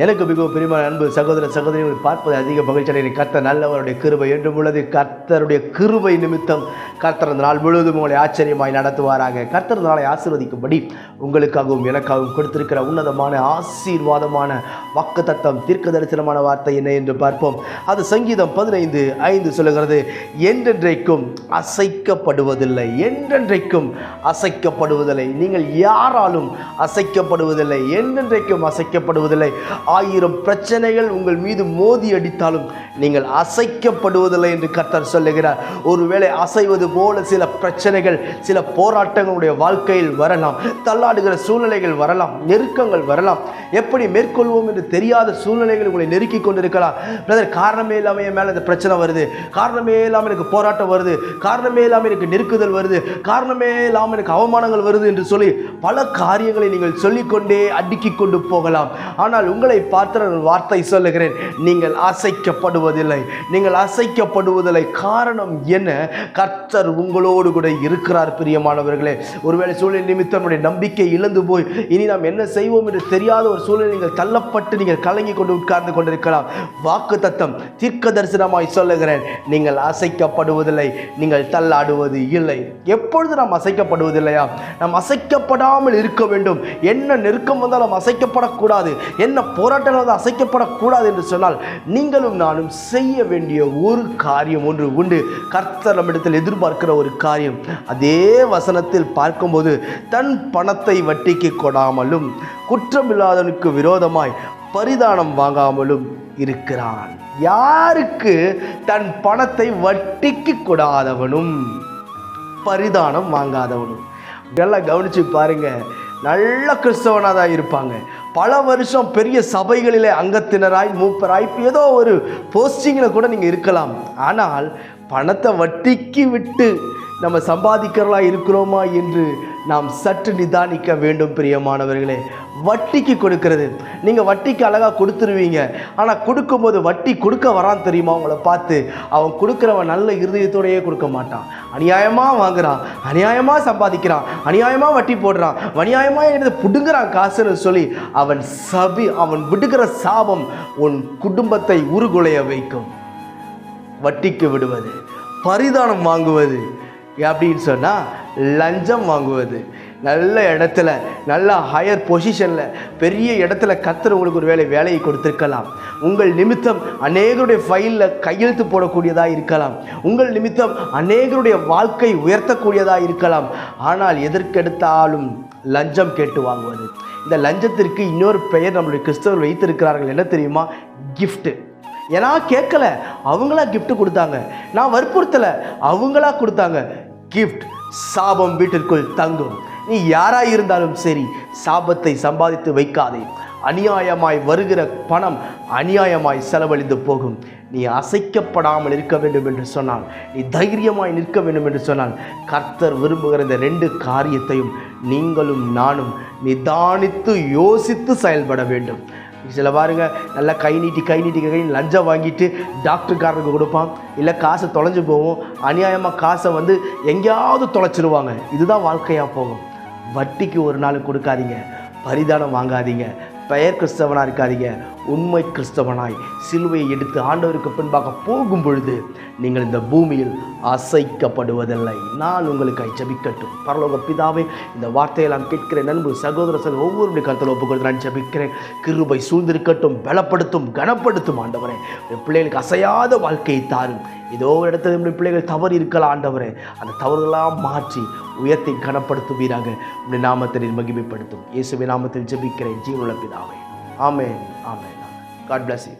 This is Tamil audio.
எனக்கு மிகவும் பிரியமான அன்பு சகோதர சகோதரிகளை பார்ப்பது அதிக மகிழ்ச்சியான அடைகிறேன் கர்த்தர் நல்லவருடைய கிருபை என்றும் உள்ளது. கர்த்தருடைய கிருபை நிமித்தம் கர்த்தர் இந்த நாள் முழுவதும் உங்களை ஆச்சரியமாய் நடத்துவாராக. கர்த்தர் நாளை ஆசீர்வதிக்கும்படி உங்களுக்காகவும் எனக்காகவும் கொடுத்திருக்கிற உன்னதமான ஆசீர்வாதமான வாக்கு தத்தம் தீர்க்க தரிசனமான வார்த்தை என்ன என்று பார்ப்போம். அது சங்கீதம் பதினைந்து ஐந்து சொல்லுகிறது என்றென்றைக்கும் அசைக்கப்படுவதில்லை என்றென்றைக்கும் அசைக்கப்படுவதில்லை. நீங்கள் யாராலும் அசைக்கப்படுவதில்லை என்றென்றைக்கும் அசைக்கப்படுவதில்லை. ஆயிரம் பிரச்சனைகள் உங்கள் மீது மோதி அடித்தாலும் நீங்கள் அசைக்கப்படுவதில்லை என்று கர்த்தர் சொல்லுகிறார். ஒருவேளை அசைவது போல சில பிரச்சனைகள் சில போராட்டங்களுடைய வாழ்க்கையில் வரலாம் தள்ளாடுகிற சூழ்நிலைகள் வரலாம் நெருக்கங்கள் வரலாம். எப்படி மேற்கொள்வோம் என்று தெரியாத சூழ்நிலைகள் உங்களை நெருக்கி கொண்டிருக்கலாம். பிரதர் காரணமே இல்லாமல் என் மேலே இந்த பிரச்சனை வருது. காரணமே இல்லாமல் எனக்கு போராட்டம் வருது. காரணமே இல்லாமல் எனக்கு நெருக்குதல் வருது. காரணமே இல்லாமல் எனக்கு அவமானங்கள் வருது என்று சொல்லி பல காரியங்களை நீங்கள் சொல்லிக்கொண்டே அடுக்கி கொண்டு போகலாம். ஆனால் உங்களை பார்த்து நான் வார்த்தை சொல்லுகிறேன். நீங்கள் அசைக்கப்படுவதில்லை. நீங்கள் அசைக்கப்படுவதில்லை. காரணம் என்ன? கர்த்தர் உங்களோடு கூட இருக்கிறார் பிரியமானவர்களே. ஒருவேளை சூழ்நிலை நிமித்தம் நம்முடைய நம்பிக்கை இழந்து போய் இனி நாம் என்ன செய்வோம் என்று தெரியாத ஒரு சூழ்நிலை நீங்கள் தள்ளப்பட்டு நீங்கள் கலங்கி கொண்டு உட்கார்ந்து கொண்டிருக்கலாம். வாக்கு தத்தம் தீர்க்க தரிசனமாய் சொல்லுகிறேன். நீங்கள் அசைக்கப்படுவதில்லை. நீங்கள் தள்ளாடுவது இல்லை. எப்பொழுது நாம் அசைக்கப்படுவதில்லையா? நாம் அசைக்கப்படாமல் இருக்க வேண்டும். என்ன நெருக்கம் வந்தால் நாம் அசைக்கப்படக்கூடாது. என்ன போராட்டங்கள் வந்து அசைக்கப்படக்கூடாது என்று சொன்னால் நீங்களும் நானும் செய்ய வேண்டிய ஒரு காரியம் ஒன்று உண்டு. கர்த்தர் நம்மிடத்தில் எதிர்பார்க்கிற ஒரு காரியம். அதே வசனத்தில் பார்க்கும்போது தன் பணத்தை வட்டிக்கு கொடாமலும் குற்றமில்லாதவனுக்கு விரோதமாய் பரிதானம் வாங்காமலும் இருக்கிறான். யாருக்கு தன் பணத்தை வட்டிக்கு கொடாதவனும் பரிதானம் வாங்காதவனும்? நல்லா கவனிச்சு பாருங்கள் நல்ல கிறிஸ்தவனாக தான் இருப்பாங்க. பல வருஷம் பெரிய சபைகளிலே அங்கத்தினராய் மூப்பராய் ஏதோ ஒரு போஸ்டிங்கில் கூட நீங்கள் இருக்கலாம். ஆனால் பணத்தை வட்டிக்கு விட்டு நம்ம சம்பாதிக்கிறவர்களா இருக்கிறோமா என்று நாம் சற்று நிதானிக்க வேண்டும் பிரியமானவர்களே. வட்டிக்கு கொடுக்கறது. நீங்கள் வட்டிக்கு அழகாக கொடுத்துருவீங்க. ஆனால் கொடுக்கும்போது வட்டி கொடுக்க வரான் தெரியுமா? உங்களை பார்த்து. அவன் கொடுக்குறவன் நல்ல இருதயத்தோடையே கொடுக்க மாட்டான். அநியாயமாக வாங்குறான். அநியாயமாக சம்பாதிக்கிறான். அநியாயமாக வட்டி போடுறான். அநியாயமாக எடுத்து புடுங்குறான் காசுன்னு சொல்லி அவன் சபி அவன் விடுகிற சாபம் உன் குடும்பத்தை உருகுலைய வைக்கும். வட்டிக்கு விடுவது பரிதானம் வாங்குவது அப்படின்னு சொன்னால் லஞ்சம் வாங்குவது நல்ல இடத்துல நல்ல ஹையர் பொசிஷனில் பெரிய இடத்துல கத்துற உங்களுக்கு ஒரு வேலை வேலையை கொடுத்துருக்கலாம். உங்கள் நிமித்தம் அநேகருடைய ஃபைலில் கையெழுத்து போடக்கூடியதாக இருக்கலாம். உங்கள் நிமித்தம் அநேகருடைய வாழ்க்கை உயர்த்தக்கூடியதாக இருக்கலாம். ஆனால் எதற்கெடுத்தாலும் லஞ்சம் கேட்டு வாங்குவது. இந்த லஞ்சத்திற்கு இன்னொரு பெயர் நம்மளுடைய கிறிஸ்தவர் வைத்திருக்கிறார்கள். என்ன தெரியுமா? கிஃப்ட்டு ஏன்னா கேட்கல. அவங்களா கிஃப்ட் கொடுத்தாங்க. நான் வற்புறுத்தலை. அவங்களா கொடுத்தாங்க. கிஃப்ட் சாபம் வீட்டிற்குள் தங்கும். நீ யாராக இருந்தாலும் சரி சாபத்தை சம்பாதித்து வைக்காதே. அநியாயமாய் வருகிற பணம் அநியாயமாய் செலவழிந்து போகும். நீ அசைக்கப்படாமல் இருக்க வேண்டும் என்று சொன்னால் நீ தைரியமாய் நிற்க வேண்டும் என்று சொன்னால் கர்த்தர் விரும்புகிற இந்த ரெண்டு காரியத்தையும் நீங்களும் நானும் நிதானித்து யோசித்து செயல்பட வேண்டும். சில பாருங்க நல்லா கை நீட்டி கை நீட்டி கை லஞ்சம் வாங்கிட்டு டாக்டருக்காரருக்கு கொடுப்பான். இல்லை காசை தொலைஞ்சு போகும் அநியாயமாக காசை வந்து எங்கேயாவது தொலைச்சிருவாங்க. இதுதான் வாழ்க்கையாக போகும். வட்டிக்கு ஒரு நாள் கொடுக்காதீங்க. பரிதானம் வாங்காதீங்க. பெயர் கிறிஸ்தவனாக இருக்காதீங்க. உண்மை கிறிஸ்தவனாய் சிலுவையை எடுத்து ஆண்டவருக்கு பின்பாக போகும் பொழுது நீங்கள் இந்த பூமியில் அசைக்கப்படுவதில்லை. நான் உங்களுக்கு ஜபிக்கட்டும். பரலோக பிதாவே இந்த வார்த்தையை நான் கேட்கிறேன். நண்பு சகோதர சகோதர ஒவ்வொருடைய கருத்தில் ஒப்புக்கொடுத்து நான் ஜபிக்கிறேன். கிருபை சூழ்ந்திருக்கட்டும். பலப்படுத்தும் கனப்படுத்தும் ஆண்டவரே. என் பிள்ளைகளுக்கு அசையாத வாழ்க்கையை தாரும். ஏதோ ஒரு இடத்துல நம்முடைய பிள்ளைகள் தவறு இருக்கலாம் ஆண்டவரே. அந்த தவறுகளாம் மாற்றி உயர்த்தி கனப்படுத்துவீராக. உடைய நாமத்தை மகிமைப்படுத்தும். இயேசுவை நாமத்தில் ஜெபிக்கிறேன். ஜீவனுள்ள பிதாவே. Amen amen god bless you